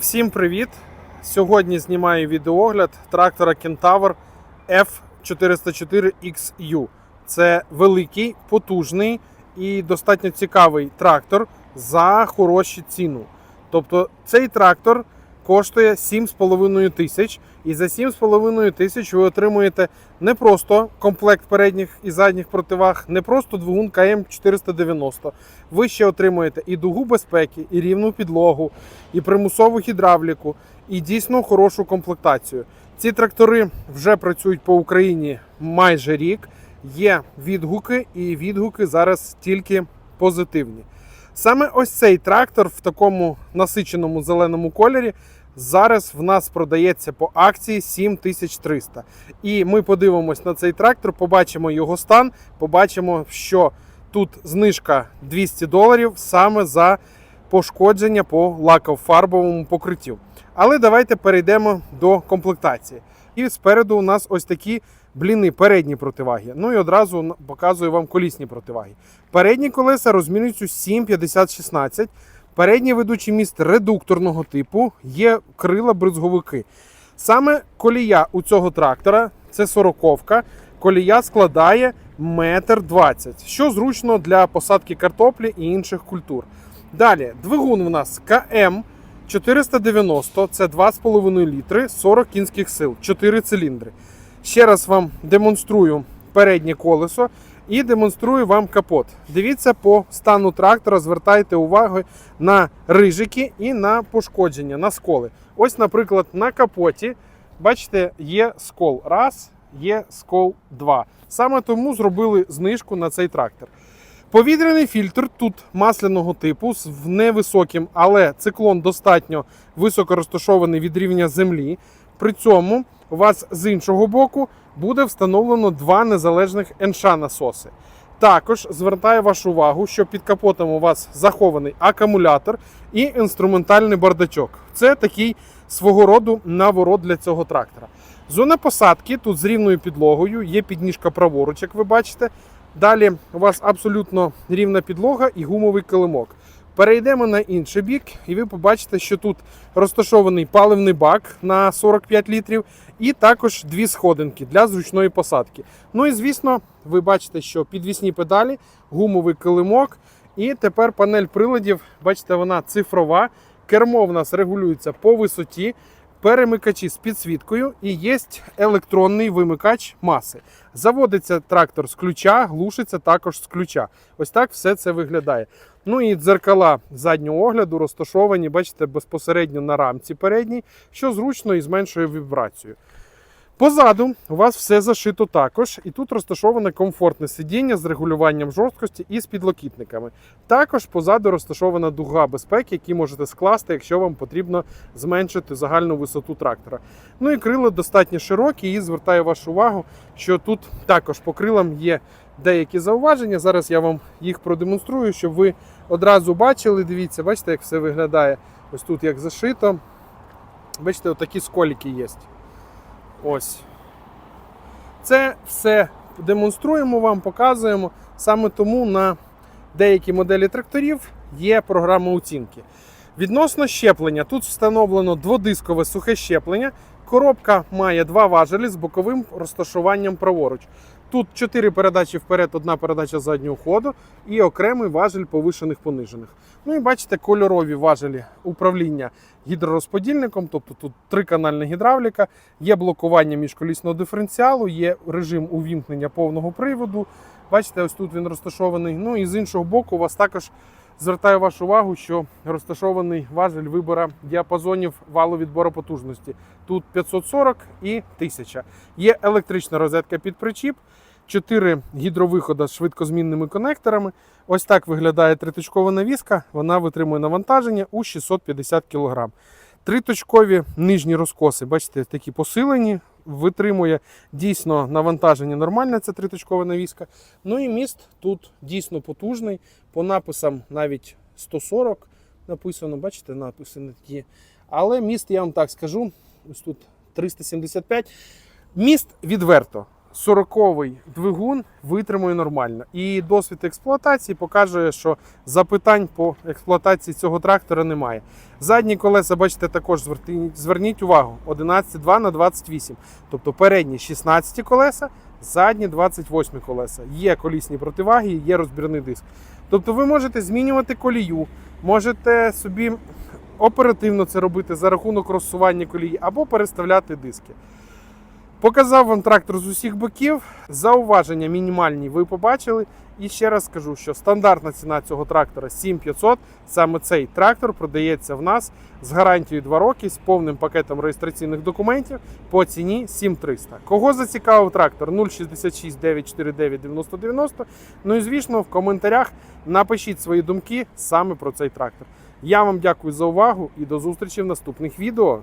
Всім привіт! Сьогодні знімаю відеогляд трактора Кентавр F404XU. Це великий, потужний і достатньо цікавий трактор за хорошу ціну. Тобто цей трактор коштує 7,5 тисяч, і за 7,5 тисяч ви отримуєте не просто комплект передніх і задніх противаг, не просто двигун КМ490. Ви ще отримуєте і дугу безпеки, і рівну підлогу, і примусову гідравліку, і дійсно хорошу комплектацію. Ці трактори вже працюють по Україні майже рік. Є відгуки, і відгуки зараз тільки позитивні. Саме ось цей трактор в такому насиченому зеленому кольорі зараз в нас продається по акції 7300. І ми подивимось на цей трактор, побачимо його стан, побачимо, що тут знижка 200 доларів саме за пошкодження по лакофарбовому покриттю. Але давайте перейдемо до комплектації. І спереду у нас ось такі бліни, передні противаги. Ну і одразу показую вам колісні противаги. Передні колеса розмірюються 7,50-16. Передній ведучий міст редукторного типу, є крила бризговики. Саме колія у цього трактора це сороковка. Колія складає метр двадцять, що зручно для посадки картоплі і інших культур. Далі, двигун у нас КМ 490, це 2,5 літри, 40 кінських сил, 4 циліндри. Ще раз вам демонструю переднє колесо і демонструю вам капот. Дивіться по стану трактора, звертайте увагу на рижики і на пошкодження, на сколи. Ось, наприклад, на капоті, бачите, є скол. Раз, є скол два. Саме тому зробили знижку на цей трактор. Повітряний фільтр тут масляного типу з невисоким, але циклон достатньо високо розташований від рівня землі. При цьому у вас з іншого боку буде встановлено два незалежних НШ насоси. Також звертаю вашу увагу, що під капотом у вас захований акумулятор і інструментальний бардачок. Це такий свого роду наворот для цього трактора. Зона посадки тут з рівною підлогою, є підніжка праворуч, як ви бачите. Далі у вас абсолютно рівна підлога і гумовий килимок. Перейдемо на інший бік, і ви побачите, що тут розташований паливний бак на 45 літрів, і також дві сходинки для зручної посадки. Ну і звісно, ви бачите, що підвісні педалі, гумовий килимок, і тепер панель приладів, бачите, вона цифрова. Кермо в нас регулюється по висоті, перемикачі з підсвіткою і є електронний вимикач маси. Заводиться трактор з ключа, глушиться також з ключа. Ось так все це виглядає. Ну і дзеркала заднього огляду розташовані, бачите, безпосередньо на рамці передній, що зручно і зменшує вібрацію. Позаду у вас все зашито також, і тут розташоване комфортне сидіння з регулюванням жорсткості і з підлокітниками. Також позаду розташована дуга безпеки, які можете скласти, якщо вам потрібно зменшити загальну висоту трактора. Ну і крила достатньо широкі, і звертаю вашу увагу, що тут також по крилам є деякі зауваження. Зараз я вам їх продемонструю, щоб ви одразу бачили. Дивіться, бачите, як все виглядає. Ось тут як зашито. Бачите, отакі сколіки є. Ось. Це все демонструємо вам, показуємо. Саме тому на деякі моделі тракторів є програма оцінки. Відносно щеплення, тут встановлено дводискове сухе щеплення. Коробка має два важелі з боковим розташуванням праворуч. Тут 4 передачі вперед, одна передача заднього ходу і окремий важель повишених понижених. Ну і бачите, кольорові важелі управління гідророзподільником, тобто тут триканальна гідравліка, є блокування міжколісного диференціалу, є режим увімкнення повного приводу. Бачите, ось тут він розташований. Ну і з іншого боку, у вас також звертаю вашу увагу, що розташований важель вибора діапазонів валу відбору потужності. Тут 540 і 1000. Є електрична розетка під причіп. 4 гідровихода з швидкозмінними конекторами. Ось так виглядає триточкова навіска. Вона витримує навантаження у 650 кг. Триточкові нижні розкоси, бачите, такі посилені, витримує дійсно навантаження нормальне, це триточкова навіска. Ну і міст тут дійсно потужний. По написам навіть 140 написано, бачите, написи не такі. Але міст, я вам так скажу, ось тут 375. Міст відверто. 40-й двигун витримує нормально. І досвід експлуатації показує, що запитань по експлуатації цього трактора немає. Задні колеса, бачите, також зверніть увагу: 11,2 на 28. Тобто передні 16 колеса, задні 28 колеса. Є колісні противаги, є розбірний диск. Тобто ви можете змінювати колію, можете собі оперативно це робити за рахунок розсування колії або переставляти диски. Показав вам трактор з усіх боків. Зауваження мінімальні ви побачили. І ще раз скажу, що стандартна ціна цього трактора 7500. Саме цей трактор продається в нас з гарантією 2 роки, з повним пакетом реєстраційних документів по ціні 7300. Кого зацікавив трактор 066 949 9090. Ну і звісно, в коментарях напишіть свої думки саме про цей трактор. Я вам дякую за увагу і до зустрічі в наступних відео.